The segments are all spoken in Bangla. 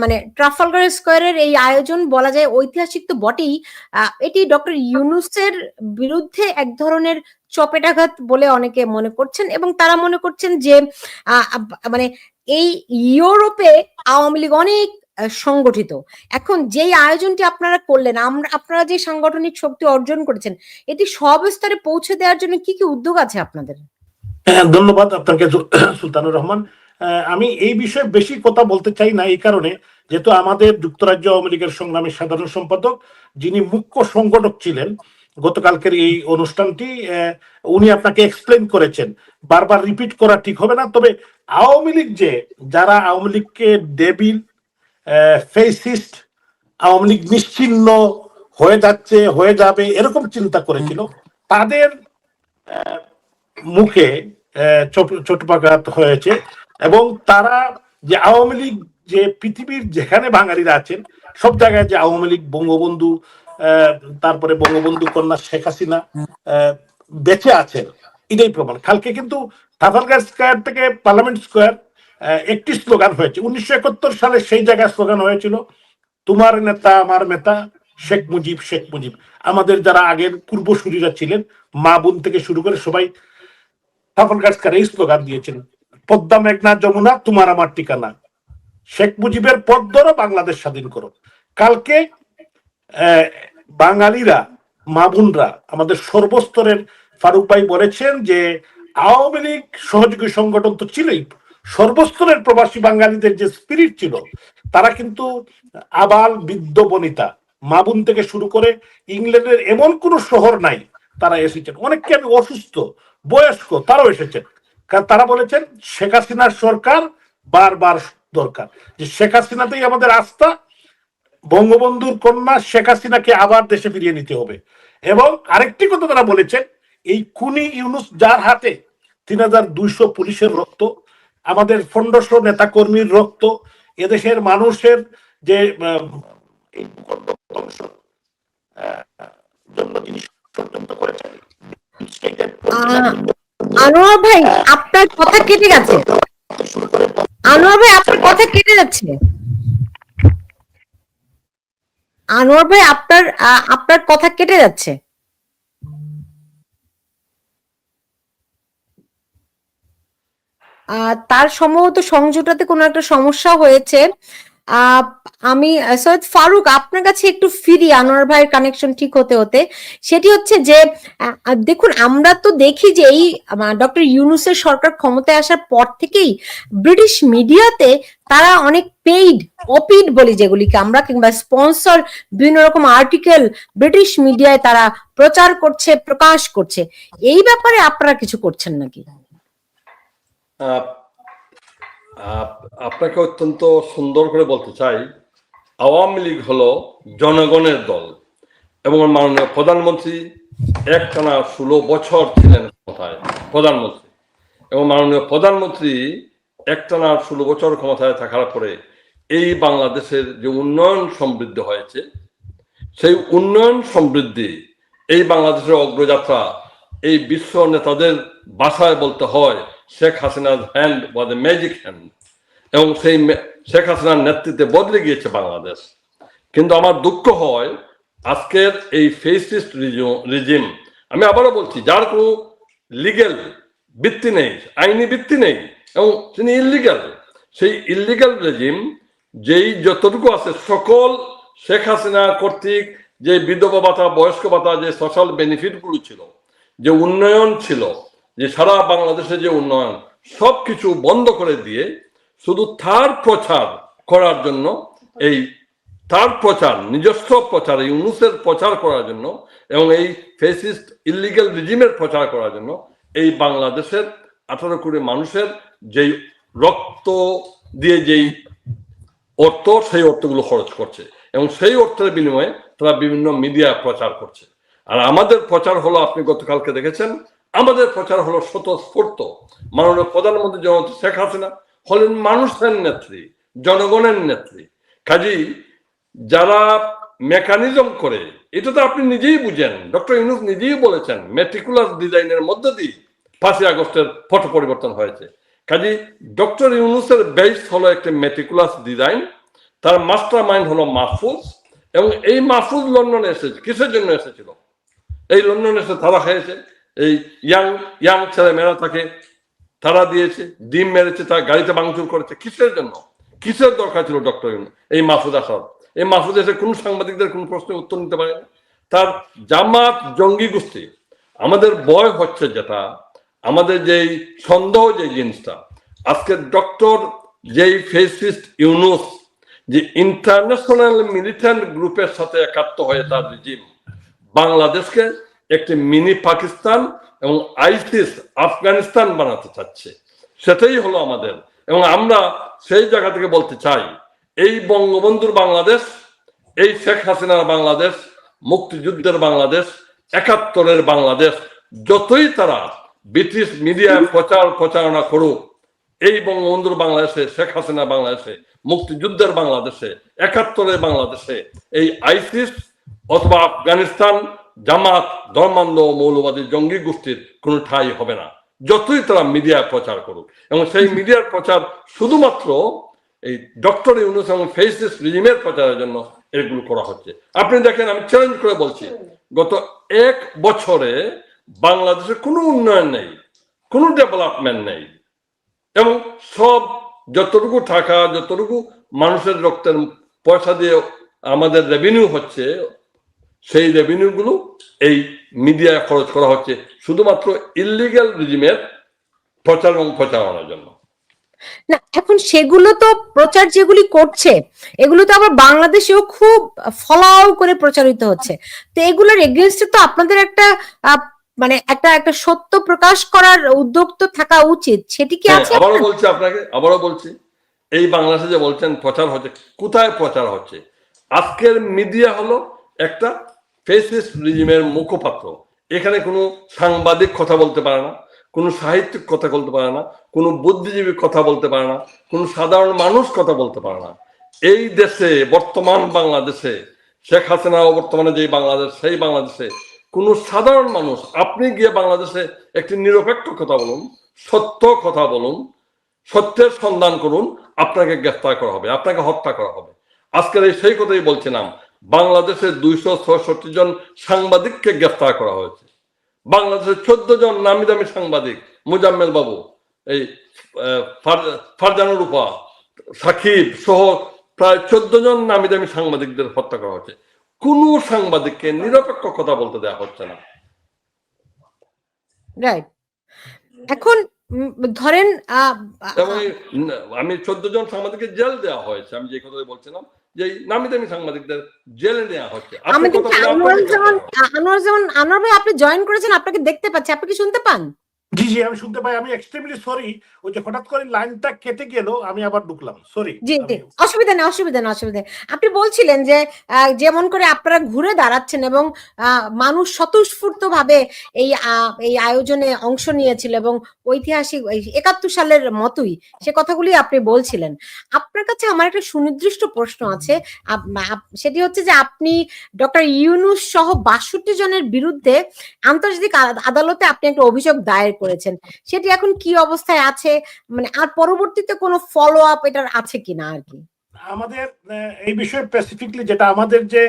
মানে ট্রাফালগার স্কোয়ারের এই আয়োজন বলা যায় ঐতিহাসিক তো বটেই। এটি ডক্টর ইউনুসের বিরুদ্ধে এক ধরনের চপেটাঘাত বলে অনেকে মনে করছেন এবং তারা মনে করছেন যে মানে এই ইউরোপে আওয়ামী লীগ অনেক সংগঠিত। এখন যেই আয়োজনটি আপনারা করলেন আমরা আপনারা যে সাংগঠনিক শক্তি অর্জন করেছেন এটি সব স্তরে পৌঁছে দেওয়ার জন্য কি কি উদ্যোগ আছে আপনাদের? হ্যাঁ, ধন্যবাদ আপনাকে সুলতানুর রহমান। আমি এই বিষয়ে বেশি কথা বলতে চাই না এই কারণে যেহেতু আমাদের যুক্তরাজ্য আওয়ামী লীগের সংগ্রামী সাধারণ সম্পাদক যিনি মুখ্য সংগঠক ছিলেন গতকালকের এই অনুষ্ঠানটি উনি আপনাকে এক্সপ্লেন করেছেন। বারবার রিপিট করা ঠিক হবে না তবে আওয়ামী লীগ যে যারা আওয়ামী লীগকে ডেবিল ফেসিস্ট আওয়ামী লীগ নিশ্চিহ্ন হয়ে যাচ্ছে হয়ে যাবে এরকম চিন্তা করেছিল তাদের মুখে আহ, চোট- হয়েছে। এবং তারা যে আওয়ামী লীগ, যে পৃথিবীর যেখানে বাঙালিরা আছেন, সব জায়গায় যে আওয়ামী লীগ, বঙ্গবন্ধু তারপরে বঙ্গবন্ধু কন্যা শেখ হাসিনা বেঁচে আছেন, এটাই প্রমাণ। কালকে কিন্তু ট্রাফালগার স্কোয়ার থেকে পার্লামেন্ট স্কোয়ার একটি স্লোগান হয়েছে। উনিশশো একাত্তর সালে সেই জায়গায় স্লোগান হয়েছিল, তোমার নেতা, আমার নেতা, শেখ মুজিব শেখ মুজিব। আমাদের যারা আগের পূর্বসূরীরা ছিলেন, মা বোন থেকে শুরু করে সবাই ট্রাফালগার স্কোয়ার এই স্লোগান দিয়েছেন। পদ্মা মেঘনা যমুনা, তোমার আমার ঠিকানা। শেখ মুজিবের পথ ধরো বাংলাদেশ স্বাধীন করো কালকে বাঙালিরা, মা বোনরা, আমাদের সর্বস্তরের ফারুক ভাই বলেছেন যে, আওয়ামী লীগ সহযোগী সংগঠন তো ছিলই। সর্বস্তরের প্রবাসী বাঙালিদের যে স্পিরিট ছিল, তারা কিন্তু আবাল বৃদ্ধ বনিতা, মা বোন থেকে শুরু করে ইংল্যান্ডের এমন কোন শহর নাই, তারা এসেছেন। অনেককে আমি অসুস্থ, বয়স্ক, তারাও এসেছেন। কারণ তারা বলেছেন শেখ হাসিনার সরকার বারবার দরকার। যে শেখ হাসিনাতেই আমাদের আস্থা, বঙ্গবন্ধুর কন্যা শেখ হাসিনাকে আবার দেশে ফিরিয়ে নিতে হবে। এবং আরেকটি কথা তারা বলেছেন, এই খুনি ইউনুস যার হাতে তিন হাজার দুইশো পুলিশের রক্ত, আমাদের ফন্ডস নেতা কর্মীর রক্ত, এদেশের মানুষের যে জন্য তিনি ষড়যন্ত্র করেছেন। আনোয়ার ভাই, আপনার কথা কেটে গেছে। আনোয়ার ভাই, আপনার কথা কেটে যাচ্ছে। আনোয়ার ভাই, আপনার আপনার কথা কেটে যাচ্ছে। তার সম্ভবত সংযোগটাতে কোনো একটা সমস্যা হয়েছে। আমি, সৈয়দ ফারুক, আপনার কাছে একটু ফিরি, আনোয়ার ভাইয়ের কানেকশন ঠিক হতে হতে। সেটি হচ্ছে যে দেখুন, আমরা তো দেখি যে এই ডক্টর ইউনুসের সরকার ক্ষমতায় আসার পর থেকেই ব্রিটিশ মিডিয়াতে তারা অনেক পেইড অপিড বলি যেগুলিকে আমরা, কিংবা স্পন্সর বিভিন্ন রকম আর্টিকেল ব্রিটিশ মিডিয়ায় তারা প্রচার করছে, প্রকাশ করছে। এই ব্যাপারে আপনারা কিছু করছেন নাকি? আপনাকে অত্যন্ত সুন্দর করে বলতে চাই, আওয়ামী লীগ হলো জনগণের দল এবং মাননীয় প্রধানমন্ত্রী একটানা ষোলো বছর ছিলেন ক্ষমতায়, প্রধানমন্ত্রী। এবং মাননীয় প্রধানমন্ত্রী একটানা ষোলো বছর ক্ষমতায় থাকার পরে এই বাংলাদেশের যে উন্নয়ন সমৃদ্ধি হয়েছে, সেই উন্নয়ন সমৃদ্ধি এই বাংলাদেশের অগ্রযাত্রা এই বিশ্ব নেতাদের বাসায় বলতে হয় শেখ হাসিনার hand was a magic hand এবং সেই শেখ হাসিনার নেতৃত্বে বদলে গিয়েছে বাংলাদেশ। কিন্তু আমার দুঃখ হয় আজকের এই ফেসিস্ট রিজিম আমি আবারও বলছি, যার কোনো লিগেল ভিত্তি নেই, আইনি ভিত্তি নেই, এবং তিনি ইলিগাল সেই ইলিগাল রেজিম যেই যতটুকু আছে, সকল শেখ হাসিনা কর্তৃক যে বিধবা ভাতা, বয়স্ক ভাতা, যে সোশ্যাল বেনিফিটগুলো ছিল, যে উন্নয়ন ছিল যে সারা বাংলাদেশে যে উন্নয়ন, সবকিছু বন্ধ করে দিয়ে শুধু তার প্রচার করার জন্য এই তার প্রচার, নিজস্ব প্রচার, এই ইউনুসের প্রচার করার জন্য এবং এই ফেসিস্ট ইলিগাল রিজিমের প্রচার করার জন্য এই বাংলাদেশের আঠারো কোটি মানুষের যেই রক্ত দিয়ে যেই অর্থ, সেই অর্থগুলো খরচ করছে এবং সেই অর্থের বিনিময়ে তারা বিভিন্ন মিডিয়া প্রচার করছে। আর আমাদের প্রচার হলো, আপনি গতকালকে দেখেছেন আমাদের প্রচার হলো স্বতঃস্ফূর্ত। মাননীয় প্রধানমন্ত্রী জনতা শেখ হাসিনা হলেন মানুষের নেত্রী, জনগণের নেত্রী। কাজী, যারা মেকানিজম করে, এটা তো আপনি নিজেই বুঝেন, ডক্টর ইউনুস নিজেই বলেছেন মেট্রিকুলার ডিজাইনের মধ্য দিয়ে পাঁচই আগস্টের পট পরিবর্তন হয়েছে। কাজী, ডক্টর ইউনুসের বেস হলো একটি মেট্রিকুলাস ডিজাইন, তার মাস্টার মাইন্ড হলো মাহফুজ, এবং এই মাহফুজ লন্ডনে এসেছে, কিসের জন্য এসেছিল? এই লন্ডনে এসে তারা খেয়েছে। এই ইয়াং ইয়াং ছেলে মেয়েরা তাকে তারা দিয়েছে, ডিম মেরেছে, তার গাড়িতে ভাঙচুর করেছে। কিসের জন্য? কিসের দরকার ছিল ডক্টর এই মাহফুজ আসার এই মাহফুজ এসে কোন সাংবাদিকদের কোন প্রশ্নের উত্তর নিতে পারে তার জামাত জঙ্গি গোষ্ঠী, আমাদের ভয় হচ্ছে যেটা, আমাদের যেই সন্দেহ যে জিনিসটা, আজকে ডক্টর যেই ফেসিস্ট ইউনুস, যে ইন্টারন্যাশনাল মিলিটেন্ট গ্রুপের সাথে একাত্ম হয়ে তার রিজিম বাংলাদেশকে একটি মিনি পাকিস্তান এবং আইসিস আফগানিস্তান বানাতে চাচ্ছে। সেটাই হলো আমাদের। এবং আমরা সেই জায়গা থেকে বলতে চাই, এই বঙ্গবন্ধুর বাংলাদেশ, এই শেখ হাসিনার বাংলাদেশ, মুক্তিযুদ্ধের বাংলাদেশ, একাত্তরের বাংলাদেশ, যতই তারা ব্রিটিশ মিডিয়ায় প্রচার প্রচারণা করুক, এই বঙ্গবন্ধুর বাংলাদেশে, শেখ হাসিনা বাংলাদেশে, মুক্তিযুদ্ধের বাংলাদেশে, একাত্তরের বাংলাদেশে, এই আইসিস অথবা আফগানিস্তান জামাত, ধর্মান্ধ মৌলবাদী জঙ্গি গোষ্ঠীর কোনো ঠাই হবে না। যতই তারা মিডিয়ায় প্রচার করুক। এবং সেই মিডিয়ার প্রচার শুধুমাত্র এই ডক্টর ইউনুস এবং ফেসিস রিজিমের প্রচারের জন্য এগুলো করা হচ্ছে। আপনি দেখেন, আমি চ্যালেঞ্জ করে বলছি, গত এক বছরে বাংলাদেশে কোনো উন্নয়ন নেই, কোনো ডেভেলপমেন্ট নেই। এবং সব যতটুকু টাকা, যতটুকু মানুষের রক্তের পয়সা দিয়ে আমাদের রেভিনিউ হচ্ছে সেই রেভিনিউ গুলো এই মিডিয়ায় খরচ করা হচ্ছে শুধুমাত্র ইলিগ্যাল রিজিমের প্রচার এবং প্রচারণার জন্য। না এখন সেগুলো তো প্রচার যেগুলি করছে এগুলো তো আবার বাংলাদেশেও খুব ফলাও করে প্রচারিত হচ্ছে। তো এগুলোর এগেনস্টে তো আপনাদের একটা মানে একটা একটা সত্য প্রকাশ করার উদ্যোগ তো থাকা উচিত। সেটি কি হ্যাঁ, আছে আবারও বলছি আপনাকে আবারও বলছি এই বাংলাদেশে যে বলছেন প্রচার হচ্ছে কোথায় প্রচার হচ্ছে? আজকের মিডিয়া হলো একটা ফেসিস্ট রিজিমের মুখপাত্র। এখানে কোনো সাংবাদিক কথা বলতে পারে না, কোনো সাহিত্যিক কথা বলতে পারে না, কোনো বুদ্ধিজীবী কথা বলতে পারে না, কোনো সাধারণ মানুষ কথা বলতে পারে না। এই দেশে, বর্তমান বাংলাদেশে, শেখ হাসিনা বর্তমানে যেই বাংলাদেশ, সেই বাংলাদেশে কোনো সাধারণ মানুষ, আপনি গিয়ে বাংলাদেশে একটি নিরপেক্ষ কথা বলুন, সত্য কথা বলুন, সত্যের সন্ধান করুন, আপনাকে গ্রেফতার করা হবে, আপনাকে হত্যা করা হবে। আজকের এই সেই কথাই বলছিলাম বাংলাদেশের দুইশো ছষট্টি জন সাংবাদিককে গ্রেফতার করা হয়েছে। বাংলাদেশের চোদ্দ জন নামি দামি সাংবাদিক মুজাম্মেল বাবু এই ফারজানুর রূপা সাকিব সহ প্রায় চোদ্দ জন নামি দামি সাংবাদিকদের হত্যা করা হয়েছে। কোন সাংবাদিককে নিরপেক্ষ কথা বলতে দেওয়া হচ্ছে না। রাইট এখন ধরেন আমি চোদ্দ জন সাংবাদিককে জেল দেওয়া হয়েছে আমি যে কথা বলছিলাম যে নামি দামি সাংবাদিকদের জেলে নেওয়া হচ্ছে আনোয়ার জামান। আনোয়ার জামান আনোয়ার ভাই আপনি জয়েন করেছেন আপনাকে দেখতে পাচ্ছি আপনি কি শুনতে পান জি জি আমি শুনতে পাই। আমি এক্সট্রিমলি সরি ওই যে হঠাৎ করে লাইনটা কেটে গেল আমি আবার ঢুকলাম। সরি জি জি। অসুবিধা নেই অসুবিধা নেই অসুবিধা। আপনি বলছিলেন যে যেমন করে আপনারা ঘুরে দাঁড়াচ্ছেন এবং মানুষ স্বতঃস্ফূর্ত ভাবে এই এই আয়োজনে অংশ নিয়েছিল এবং ঐতিহাসিক একাত্তর সালের মতোই সে কথাগুলি আপনি বলছিলেন। আপনার কাছে আমার একটা সুনির্দিষ্ট প্রশ্ন আছে। সেটি হচ্ছে যে আপনি ডক্টর ইউনুস সহ বাষট্টি জনের বিরুদ্ধে আন্তর্জাতিক আদ- আদালতে আপনি একটা অভিযোগ দায়ের করেছেন, সেটি এখন কি অবস্থায় আছে? মানে আর পরবর্তীতে কোনো ফলো আপ এটার আছে কিনা আর কি? আমাদের এই বিষয়ে স্পেসিফিকলি যেটা আমাদের যে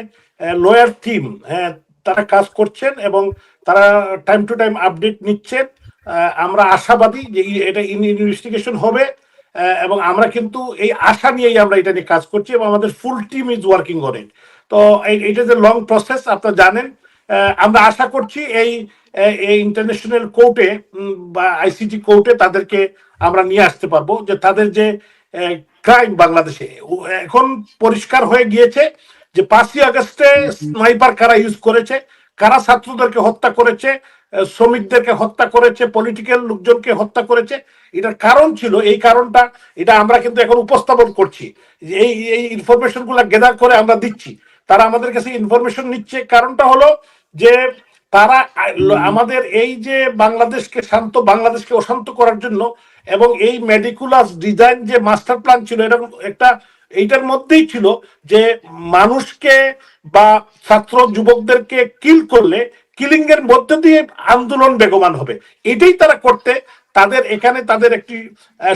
লয়ার টিম হ্যাঁ তারা কাজ করছেন এবং তারা টাইম টু টাইম আপডেট নিচ্ছেন। আমরা আশাবাদী যে এটা ইনভেস্টিগেশন হবে এবং আমরা কিন্তু এই আশা নিয়েই আমরা এটা নিয়ে কাজ করছি এবং আমাদের full team is working on it তো এটা যে লং প্রসেস আপনারা জানেন। আমরা আশা করছি এই এই ইন্টারন্যাশনাল কোর্টে বা আইসিটি কোর্টে তাদেরকে আমরা নিয়ে আসতে পারব যে তাদের যে ক্রাইম বাংলাদেশে। এখন পরিষ্কার হয়ে গিয়েছে যে পাঁচই আগস্টে স্নাইপার কারা ইউজ করেছে, কারা ছাত্রদেরকে হত্যা করেছে শ্রমিকদেরকে হত্যা করেছে পলিটিক্যাল লোকজনকে হত্যা করেছে, এটার কারণ ছিল, এই কারণটা এটা আমরা কিন্তু এখন উপস্থাপন করছি। এই এই ইনফরমেশনগুলা গেদার করে আমরা দিচ্ছি। তারা আমাদের কাছে ইনফরমেশন নিচ্ছে। কারণটা হলো যে তারা আমাদের এই যে বাংলাদেশকে শান্ত বাংলাদেশকে অশান্ত করার জন্য এবং এই মেডিকুলাস ডিজাইন যে মাস্টার প্ল্যান ছিল এটা একটা এইটার মধ্যেই ছিল যে মানুষকে বা ছাত্র যুবকদেরকে কিল করলে কিলিং এর মধ্যে দিয়ে আন্দোলন বেগমান হবে। এটাই তারা করতে তাদের এখানে তাদের একটি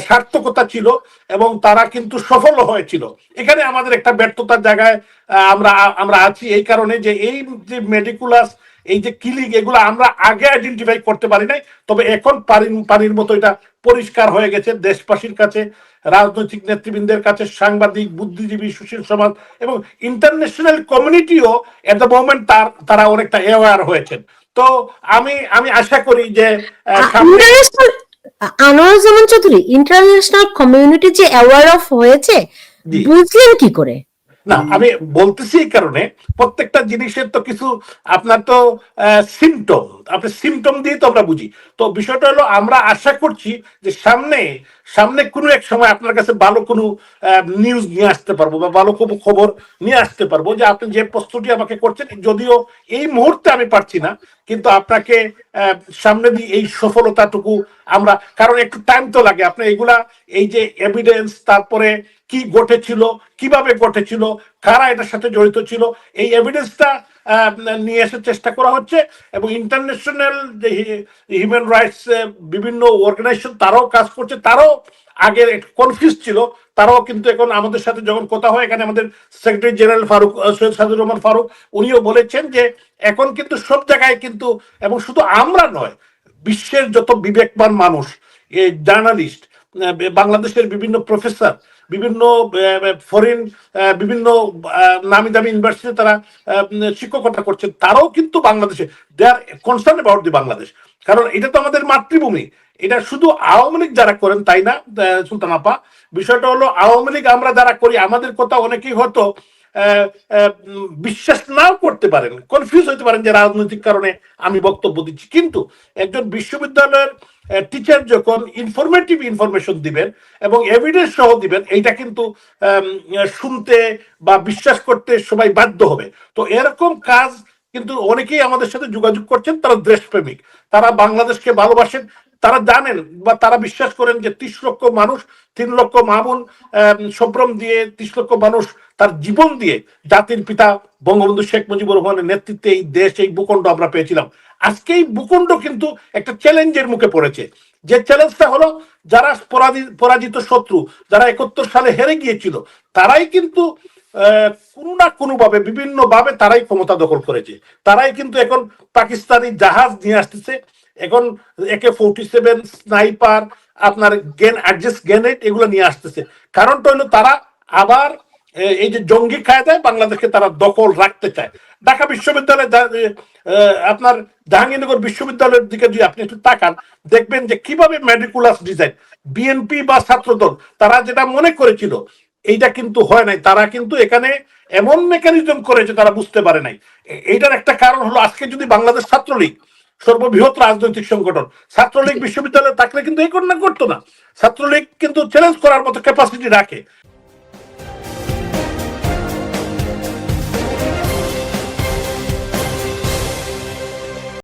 সার্থকতা ছিল এবং তারা কিন্তু সফল হয়েছিল। এখানে আমাদের একটা ব্যর্থতার জায়গায় আমরা আমরা আছি এই কারণে যে এই যে মেডিকুলাস এই যে কিলিং এগুলো আমরা আগে আইডেন্টিফাই করতে পারি নাই তবে এখন পানির পানির মতো এটা পরিষ্কার হয়ে গেছে। দেশবাসীর কাছে রাজনৈতিক নেতৃবৃন্দের কাছে সাংবাদিক বুদ্ধিজীবী সুশীল সমাজ এবং ইন্টারন্যাশনাল কমিউনিটিও এট দ্য মোমেন্ট তার তারা অনেকটা অ্যাওয়ার হয়েছেন। তো আমি আমি আশা করি যে আনোয়ারুজ্জামান চৌধুরী ইন্টারন্যাশনাল কমিউনিটি যে অ্যাওয়ার অফ হয়েছে বুঝলেন কি করে? না আমি বলতেছি এই কারণে প্রত্যেকটা জিনিসের তো কিছু আপনার তো সিমটম আপনি সিমটম দিয়ে তো আমরা বুঝি। তো বিষয়টা হলো, আমরা আশা করছি যে সামনে সামনে কোনো এক সময় আপনার কাছে ভালো কোনো নিউজ নিয়ে আসতে পারব বা ভালো কোনো খবর নিয়ে আসতে পারব যে আপনি যে প্রশ্নটি আমাকে করছেন, যদিও এই মুহূর্তে আমি পারছি না, কিন্তু আপনাকে সামনে দিয়ে এই সফলতাটুকু আমরা, কারণ একটু টাইম তো লাগে। আপনি এগুলা, এই যে এভিডেন্স তারপরে কি ঘটেছিল, কীভাবে ঘটেছিল, কারা এটার সাথে জড়িত ছিল, এই এভিডেন্সটা নিয়ে আসার চেষ্টা করা হচ্ছে এবং ইন্টারন্যাশনাল যে হিউম্যান রাইটস বিভিন্ন অর্গানাইজেশন তারাও কাজ করছে। তারাও আগে কনফিউজ ছিল। তারাও কিন্তু এখন আমাদের সাথে যখন কথা হয়, এখানে আমাদের সেক্রেটারি জেনারেল ফারুক সৈয়দ সাজুর রহমান ফারুক, উনিও বলেছেন যে এখন কিন্তু সব জায়গায় কিন্তু, এবং শুধু আমরা নয়, বিশ্বের যত বিবেকবান মানুষ জার্নালিস্ট বাংলাদেশের বিভিন্ন প্রফেসর বিভিন্ন ফরেন বিভিন্ন নামি দামি ইউনিভার্সিটি তারা শিক্ষকতা করছে। তারাও কিন্তু বাংলাদেশে। They are concern about the Bangladesh কারণ এটা তো আমাদের মাতৃভূমি। এটা শুধু আওয়ামী লীগ যারা করেন, তাই না সুলতান আপা? বিষয়টা হলো, আওয়ামী লীগ আমরা যারা করি, আমাদের কথা অনেকেই হয়তো বিশ্বাস নাও করতে পারেন কনফিউজ হতে পারেন যে রাজনৈতিক কারণে আমি বক্তব্য দিচ্ছি। কিন্তু একজন বিশ্ববিদ্যালয়ের টিচার যখন ইনফরমেটিভ ইনফরমেশন দিবেন এবং এভিডেন্স সহ দিবেন, এইটা কিন্তু শুনতে বা বিশ্বাস করতে সবাই বাধ্য হবে। তো এরকম কাজ কিন্তু অনেকেই আমাদের সাথে যোগাযোগ করছেন, তারা দেশপ্রেমিক। তারা বাংলাদেশকে ভালোবাসেন তারা জানেন বা তারা বিশ্বাস করেন যে ত্রিশ লক্ষ মানুষ, তিন লক্ষ মামুন সম্ভ্রম দিয়ে ত্রিশ লক্ষ মানুষ তার জীবন দিয়ে জাতির পিতা বঙ্গবন্ধু শেখ মুজিবুর রহমানের নেতৃত্বে এই দেশ, এই ভূখণ্ড আমরা পেয়েছিলাম। আজকে এই ভূখণ্ড কিন্তু একটা চ্যালেঞ্জের মুখে পড়েছে। যে চ্যালেঞ্জটা হলো যারা পরাজিত শত্রু, যারা একাত্তর সালে হেরে গিয়েছিল, তারাই কিন্তু কোনো না কোনো ভাবে বিভিন্ন তারাই ক্ষমতা দখল করেছে। তারাই কিন্তু এখন পাকিস্তানি জাহাজ নিয়ে আসতেছে এখন একে ফোর্টি সেভেন স্নাইপার আপনার গেন অ্যাডজাস্ট গ্যানেট এগুলো নিয়ে আসতেছে। কারণটা হলো তারা আবার এই যে জঙ্গি কায়দায় বাংলাদেশকে তারা দখল রাখতে চায়। ঢাকা বিশ্ববিদ্যালয় আপনার জাহাঙ্গীরনগর বিশ্ববিদ্যালয়ের দিকে যদি আপনি একটু তাকান, দেখবেন যে কীভাবে মেডিকুলাস ডিজাইন বিএনপি বা ছাত্রদল, তারা যেটা মনে করেছিল, এইটা কিন্তু হয় নাই। তারা কিন্তু এখানে এমন মেকানিজম করেছে, তারা বুঝতে পারে নাই। এইটার একটা কারণ হলো, আজকে যদি বাংলাদেশ ছাত্রলীগ সর্ববৃহৎ রাজনৈতিক সংগঠন। ছাত্রলীগ বিশ্ববিদ্যালয়ে থাকলে কিন্তু এই ঘটনা করতো না। ছাত্রলীগ কিন্তু চ্যালেঞ্জ করার মতো ক্যাপাসিটি রাখে।